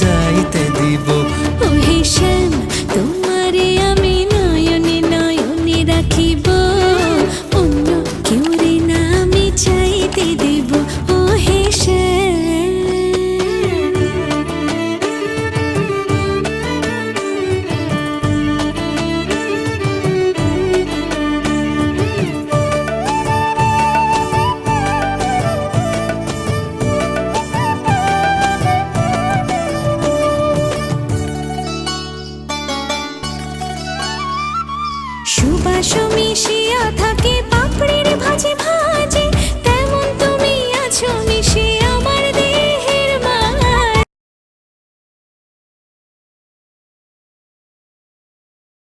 চাইতে দিব। ওহে শ্যাম সুবাস মিশিয়া থাকে